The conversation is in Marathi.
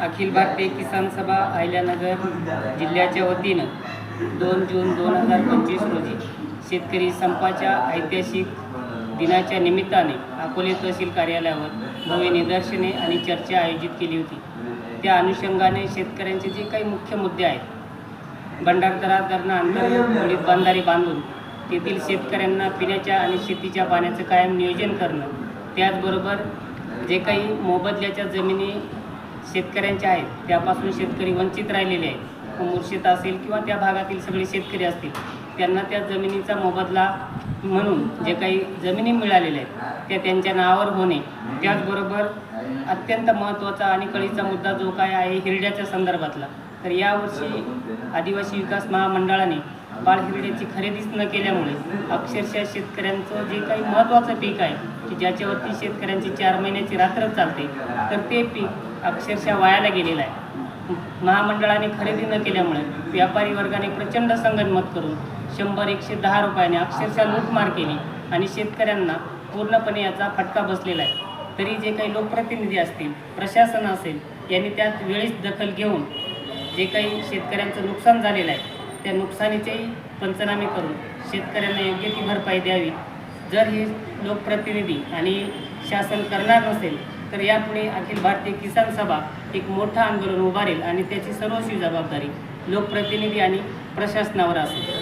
अखिल भारतीय किसान सभा अहिल्यानगर जिल्ह्याच्या वतीनं दोन जून दोन हजार पंचवीस रोजी शेतकरी संपाच्या ऐतिहासिक दिनाच्या निमित्ताने अकोले तहसील कार्यालयावर भव्य निदर्शने आणि चर्चा आयोजित केली होती. त्या अनुषंगाने शेतकऱ्यांचे जे काही मुख्य मुद्दे आहेत भंडारदरा धरणं अंतर्गत बांधारी बांधून तेथील शेतकऱ्यांना पिण्याच्या आणि शेतीच्या पाण्याचं कायम नियोजन करणं त्याचबरोबर जे काही मोबदल्याच्या जमिनी शेतकऱ्यांच्या आहेत. त्यापासून शेतकरी वंचित राहिलेले आहेत. मुर्शिद असेल किंवा त्या भागातील सगळे शेतकरी असतील त्यांना त्या जमिनीचा मोबदला म्हणून जे काही जमिनी मिळालेल्या आहेत त्या त्यांच्या नावावर होणे. त्याचबरोबर अत्यंत महत्त्वाचा आणि कळीचा मुद्दा जो काय आहे हिरड्याच्या संदर्भातला. तर यावर्षी आदिवासी विकास महामंडळाने बाळ हिरड्याची खरेदीच न केल्यामुळे अक्षरशः शेतकऱ्यांचं जे काही महत्त्वाचं पीक आहे की ज्याच्यावरती शेतकऱ्यांची चार महिन्याची रात्र चालते तर ते पीक अक्षरशः वायाला गेलेला आहे. महामंडळाने खरेदी न केल्यामुळे व्यापारी वर्गाने प्रचंड संगनमत करून शंभर एकशे दहा रुपयाने अक्षरशः लूटमार केली आणि शेतकऱ्यांना पूर्णपणे याचा फटका बसलेला आहे. तरी जे काही लोकप्रतिनिधी असतील प्रशासन असेल यांनी त्यात वेळीच दखल घेऊन जे काही शेतकऱ्यांचं नुकसान झालेलं आहे त्या नुकसानीचेही पंचनामे करून शेतकऱ्यांना योग्य ती भरपाई द्यावी. जर हे लोकप्रतिनिधी आणि शासन करणार नसेल तर यापुढे अखिल भारतीय किसान सभा एक मोठं आंदोलन उभारेल आणि त्याची सर्वस्वी जबाबदारी लोकप्रतिनिधी आणि प्रशासनावर असेल.